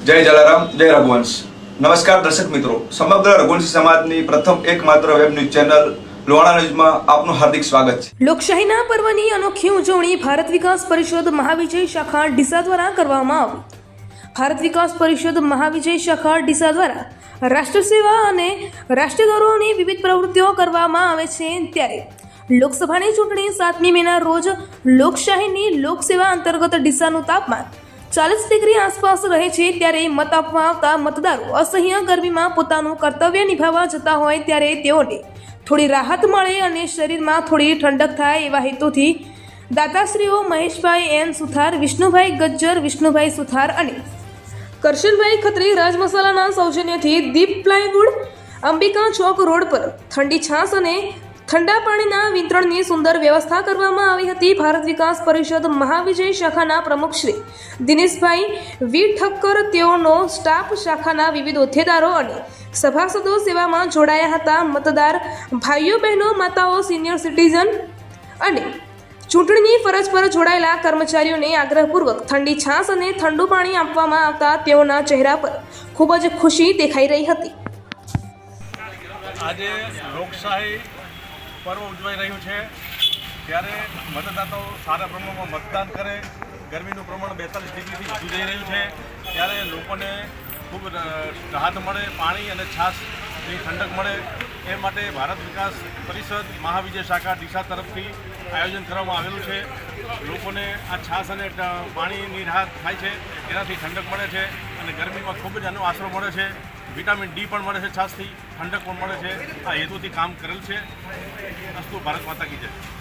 જય જલારામ, જય રઘુવંશ. નમસ્કાર દર્શક મિત્રો. સમગ્ર રઘુવંશી સમાજની પ્રથમ એકમાત્ર વેબ ન્યૂઝ ચેનલ અનોખી ઉજવણી ભારત વિકાસ પરિષદ મહાવિજય શાખા ડીસા દ્વારા કરવામાં આવી. ભારત વિકાસ પરિષદ મહાવિજય શાખા ડીસા દ્વારા રાષ્ટ્ર સેવા અને રાષ્ટ્રીય ગૌરવની વિવિધ પ્રવૃત્તિઓ કરવામાં આવે છે ત્યારે લોકસભાની ચૂંટણી સાતમી મેના રોજ લોકશાહીની લોકસેવા અંતર્ગત ડીસાનું તાપમાન ચાલીસ ડિગ્રી આસપાસ રહે છે ત્યારે મત આપવા આવતા મતદારો અસહ્ય ગરમીમાં પોતાનું કર્તવ્ય નિભાવવા જતા હોય ત્યારે તેઓને થોડી રાહત મળે અને શરીરમાં થોડી ઠંડક થાય એવા હેતુથી દાતાશ્રીઓ મહેશભાઈ એન સુથાર, વિષ્ણુભાઈ ગજ્જર, વિષ્ણુભાઈ સુથાર અને કરશનભાઈ ખત્રી રાજમસાલાના સૌજન્યથી દીપ પ્લાયવુડ, અંબિકા ચોક રોડ પર ઠંડી છાશ અને ઠંડા પાણીના વિતરણની સુંદર વ્યવસ્થા કરવામાં આવી હતી. ભારત વિકાસ પરિષદ મહાવિજય શાખાના પ્રમુખ શ્રી દિનેશભાઈ વી ઠક્કર તેઓનો સ્ટાફ શાખાના વિવિધ હોદ્દેદારો અને સભાસદો સેવામાં જોડાયા હતા. મતદાર ભાઈઓ, બહેનો, માતાઓ, સિનિયર સિટીઝન અને ચૂંટણીની ફરજ પર જોડાયેલા કર્મચારીઓને આગ્રહપૂર્વક ઠંડી છાશ અને ઠંડુ પાણી આપવામાં આવતા તેઓના ચહેરા પર ખૂબ જ ખુશી દેખાઈ રહી હતી. આજે લોકશાહી પર્વ ઉજવાઈ રહ્યું છે. ત્યારે મતદાતાઓ સારા પ્રમાણમાં મતદાન કરે, ગરમીનું પ્રમાણ બેતાલીસ ડિગ્રીથી વધુ જઈ રહ્યું છે. ત્યારે લોકોને ખૂબ રાહત મળે, પાણી અને છાશની ઠંડક મળે. એ માટે ભારત વિકાસ પરિષદ મહાવિજય શાખા ડીસા તરફથી આયોજન કરવામાં આવેલું છે. લોકોને આ છાશ અને પાણીની રાહત થાય છે. એનાથી ઠંડક મળે છે અને ગરમીમાં ખૂબ જ આનો આશરો મળે છે. વિટામિન ડી પણ મળે છે છાશથી, ઠંડક પણ મળે છે. આ હેતુથી કામ કરેલ છે. અસ્તુ ભારત માતા કી જય.